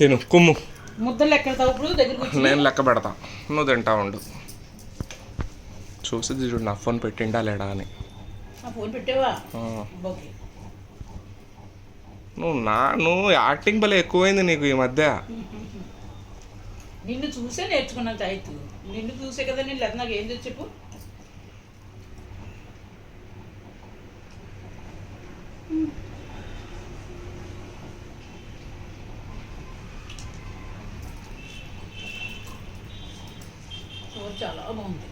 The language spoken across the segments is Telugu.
తిను కుమ్ము. దగ్గరికి వచ్చి. నేను లెక్క పెడతా. నువ్వు తింటా ఉండు. చూసి చూడు నా ఫోన్ పెట్టిండా లేడా అని. ఫోన్ పెట్టావా? నువ్వు నా నువ్వు యాక్టింగ్ భలే ఎక్కువైంది నీకు ఈ మధ్య. నిన్ను చూసే నేర్చుకున్నాను తాయితు. నిన్ను చూసే కదా నేను లేదు నాకు ఏం చెప్పు. కూర చాలా బాగుంది.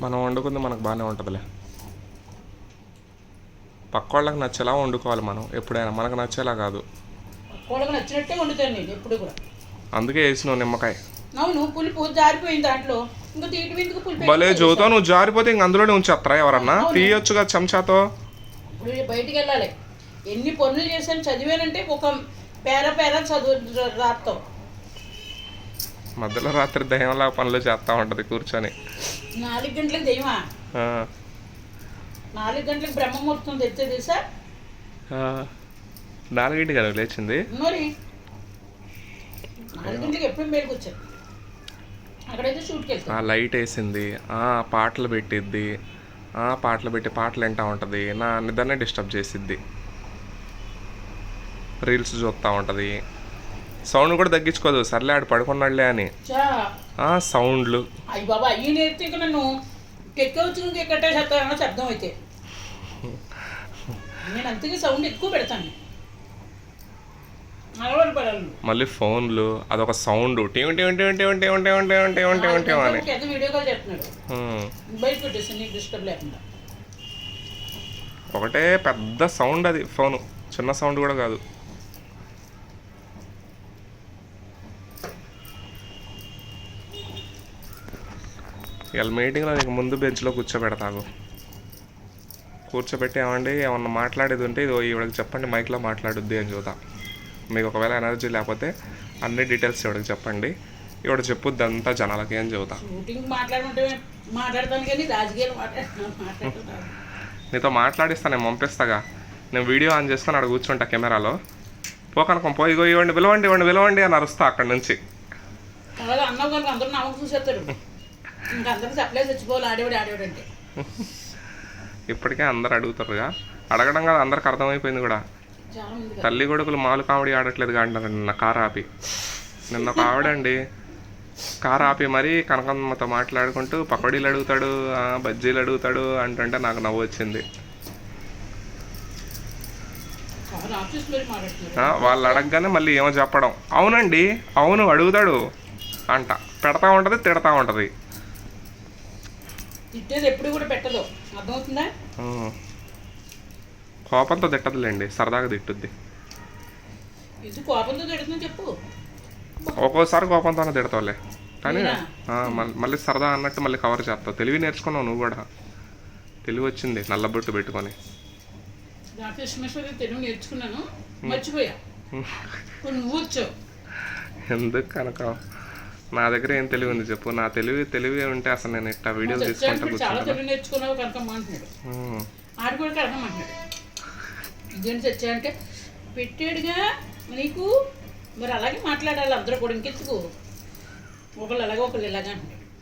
మనం వండుకుంది మనకు బాగానే ఉంటుందిలే. పక్క వాళ్ళకి నచ్చేలా వండుకోవాలి మనం ఎప్పుడైనా మనకు నచ్చేలా కాదు. నచ్చినట్టే వండుతాను నేను ఎప్పుడు కూడా. అందుకే వేసినావు నిమ్మకాయ. అవును పులుపు జారిపోయింది దాంట్లో. ఇంకా ఎందుకు పులుపు భలే చదువుతావు నువ్వు జారిపోతే ఇంక అందులోనే ఉంచేస్తారా ఎవరన్నా? తీయొచ్చుగా చెంచాతో? ఇప్పుడు బయటికి వెళ్ళాలి. ఎన్ని పనులు చేశాను చదివానంటే ఒక పేర పేర చదువు రాస్తాం మధ్యలో రాత్రి దయ్యంలా పనులు చేస్తూ ఉంటుంది కూర్చొని. నాలుగు గంటలకు దెయ్యమా? ఆ, నాలుగు గంటలకు బ్రహ్మముహూర్తం తెచ్చే తెలుసా? ఆ. నాలుగింటికి కదా లేచింది? మరి? నాలుగు గంటలకు ఎప్పుడు మేలుకు వచ్చాను అక్కడైతే షూట్కి ఆ లైట్ వేసింది. ఆ పాటలు పెట్టిద్ది. ఆ పాటలు పెట్టి పాటలు వింటా ఉంటుంది. నా నిద్రనే డిస్టర్బ్ చేసిద్ది. రీల్స్ చూస్తూ ఉంటుంది సౌండ్ కూడా తగ్గించుకోదు సర్లే ఆడు పడుకున్నాడులే అని సౌండ్లు శబ్దం అయితే నేను సౌండ్ ఎక్కువ పెడతాను మళ్ళీ ఫోన్లు అదొక sound team team team team team team team team team team అని ఎంత వీడియో కాల్ చేస్తున్నాడు ఉమ్. బయట పెట్టేసి నీకు డిస్టర్బ్ లేకుండా ఒకటే పెద్ద సౌండ్ అది ఫోను చిన్న సౌండ్ కూడా కాదు ఇవాళ మీటింగ్లో నీకు ముందు బెంచ్లో కూర్చోబెడతాగు. కూర్చోబెట్టి ఏమండి ఏమన్నా మాట్లాడేది ఉంటే ఇది ఈవిడకి చెప్పండి మైక్లో మాట్లాడుద్ది అని చూద్దాం. మీకు ఒకవేళ ఎనర్జీ లేకపోతే అన్ని డీటెయిల్స్ ఈవిడకి చెప్పండి. ఈవిడ చెప్పుద్ది అంతా జనాలకి అని చెబుతా నీతో మాట్లాడిస్తా నేను పంపిస్తాగా. నేను వీడియో ఆన్ చేసుకొని అక్కడ కూర్చుంటా కెమెరాలో. పోకనకం పోయి ఇవ్వండి పిలవండి ఇవ్వండి పిలవండి అని అరుస్తా అక్కడ నుంచి. అన్నావు కనుక అందరూ చూసేస్తారు. ఇంకా అందరూ చెప్పలేదు చచ్చిపోవాలి ఆడేవాడు ఆడేవాడు అంటే ఇప్పటికే అందరు అడుగుతారుగా. అడగడం కాదు అందరికి అర్థమైపోయింది కూడా. తల్లి కొడుకులు మాలు కామెడీ ఆడట్లేదు అంటారు నిన్న కారు ఆపి. నిన్న ఒక ఆవిడండి కారు ఆపి మరీ కనకమ్మతో మాట్లాడుకుంటూ పకోడీలు అడుగుతాడు బజ్జీలు అడుగుతాడు అంటుంటే నాకు నవ్వు వచ్చింది. వాళ్ళు అడగగానే మళ్ళీ ఏమో చెప్పడం. అవునండి అవును అడుగుతాడు అంట. పెడతా ఉంటుంది తిడతా ఉంటుంది. తిట్టేది ఎప్పుడు కూడా పెట్టదు. అర్థమవుతుందా. కోపంతో తిట్టదులేండి సరదాగా తిట్టుద్ది. ఇది కోపంతో తిడుతుందని చెప్పు. ఒక్కోసారి కోపంతోనే తిడతావులే. కానీ మళ్ళీ సరదా అన్నట్టు మళ్ళీ కవర్ చేస్తావు. తెలివి నేర్చుకున్నావు నువ్వు కూడా. తెలివి వచ్చింది నల్లబొట్టు పెట్టుకొని. డాక్టర్ విశ్వేశ్వరి తెలుగు నేర్చుకున్నాను. మర్చిపోయా. నువ్వు ఎందుకు కనుక? నా దగ్గర ఏం తెలివి ఉంది చెప్పు. నా తెలివి తెలివి ఉంటే అసలు నేను వీడియోలు చచ్చాను తీసుకుంటా కూర్చుంటాను? చచ్చాయంటే పెట్టాడుగా నీకు? మరి అలాగే మాట్లాడాలి అందరూ కూడా ఒకళ్ళు అలాగే ఒకళ్ళు ఇలాగా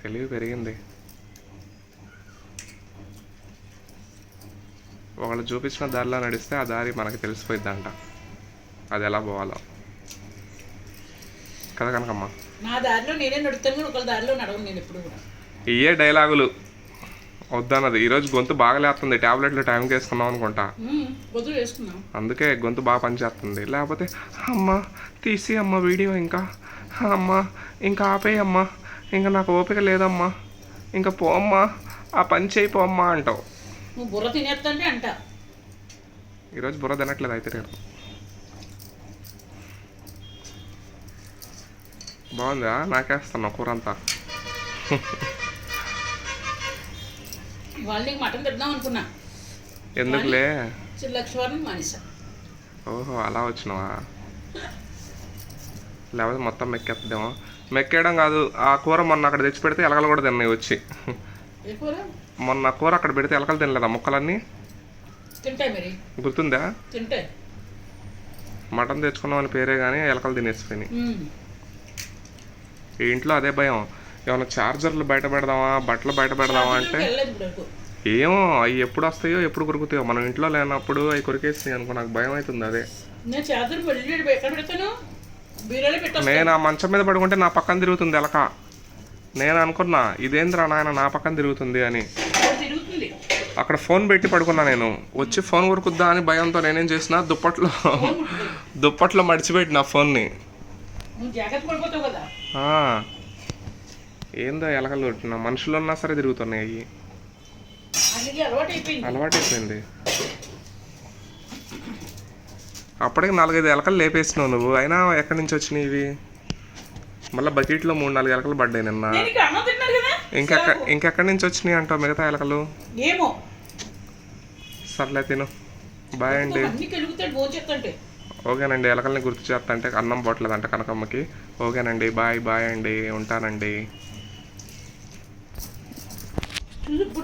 తెలివి పెరిగింది. ఒకళ్ళు చూపించిన దారిలో నడిస్తే ఆ దారి మనకి తెలిసిపోయిద్దంట. అది ఎలా పోవాలో. కదా కనకమ్మ? నా దారిలో నేనే నడుస్తాను కానీ ఒకళ్ళ దారిలో నడవను నేను ఎప్పుడు కూడా. ఇయే డైలాగులు వద్దన్నది. ఈరోజు గొంతు బాగా లేస్తుంది. టాబ్లెట్లు టైంకి వేసుకున్నాం అనుకుంటా. ఉమ్, వదిలి వేసుకున్నాం అందుకే గొంతు బాగా పనిచేస్తుంది. లేకపోతే అమ్మ తీసి అమ్మ వీడియో ఇంకా. అమ్మ ఇంకా ఆపేయి అమ్మా. ఇంకా నాకు ఓపిక లేదమ్మా. ఇంకా పో అమ్మా. ఆ పని చేయి పో అమ్మా అంటావు. నువ్వు బుర్ర తినేస్తంటే అంట. ఈరోజు బుర్ర తినట్లేదు అయితే నేను బాగుందా? నాకేస్తున్నావు కూర అంతా ఇవాళ నీకు మటన్ తిద్దాం అనుకున్నా. ఎందుకులే? ఓహో అలా వచ్చినావా? లేకపోతే మొత్తం మెక్కేద్దామా మెక్కేయడం కాదు ఆ కూర మొన్న అక్కడ తెచ్చి పెడితే ఎలకలు కూడా తిన్నాయి వచ్చి. మొన్న కూర అక్కడ పెడితే ఎలకలు తినలేదా ముక్కలన్నీ? గుర్తుందా? మటన్ తెచ్చుకున్నాం అని పేరే కానీ ఎలకలు తినేసిపోయినాయి. ఇంట్లో అదే భయం. ఏమైనా చార్జర్లు బయట పెడదామా? బట్టలు బయట పెడదామా అంటే? ఏమో అవి ఎప్పుడు వస్తాయో ఎప్పుడు కొరుకుతాయో. మనం ఇంట్లో లేనప్పుడు అవి కొరికేసినాయి అనుకో నాకు భయం అవుతుంది అదే. నేను ఆ మంచం మీద పడుకుంటే నా పక్కన తిరుగుతుంది ఎలక. నేను అనుకున్నా ఇదేంద్రా నాయన నా పక్కన తిరుగుతుంది అని. అక్కడ ఫోన్ పెట్టి పడుకున్నా నేను. వచ్చి ఫోన్ కొరుకుద్దా అని భయంతో నేనేం చేసిన దుప్పట్లో. దుప్పట్లో మడిచిపెట్టిన ఫోన్ని. ఏందో ఎలకలు కొట్టిన మనుషులు ఉన్నా సరే తిరుగుతున్నాయి అవి అందుకే అలవాటు అయిపోయింది అలవాటైపోయింది. అప్పటికి నాలుగైదు ఎలకలు లేపేసినావు నువ్వు. అయినా ఎక్కడి నుంచి వచ్చినాయి ఇవి? మళ్ళీ బకెట్లో మూడు నాలుగు ఎలకలు పడ్డాయి నిన్న. ఇంకెక్కడి నుంచి వచ్చినాయి అంటావు మిగతా ఎలకలు? సర్లే తిను. బాయ్ అండి. ఓకేనండి ఎలకల్ని గుర్తు చేస్తంటే అన్నం పోవట్లేదంట కనకమ్మకి. ఓకేనండి బాయ్ బాయ్ అండి ఉంటానండి.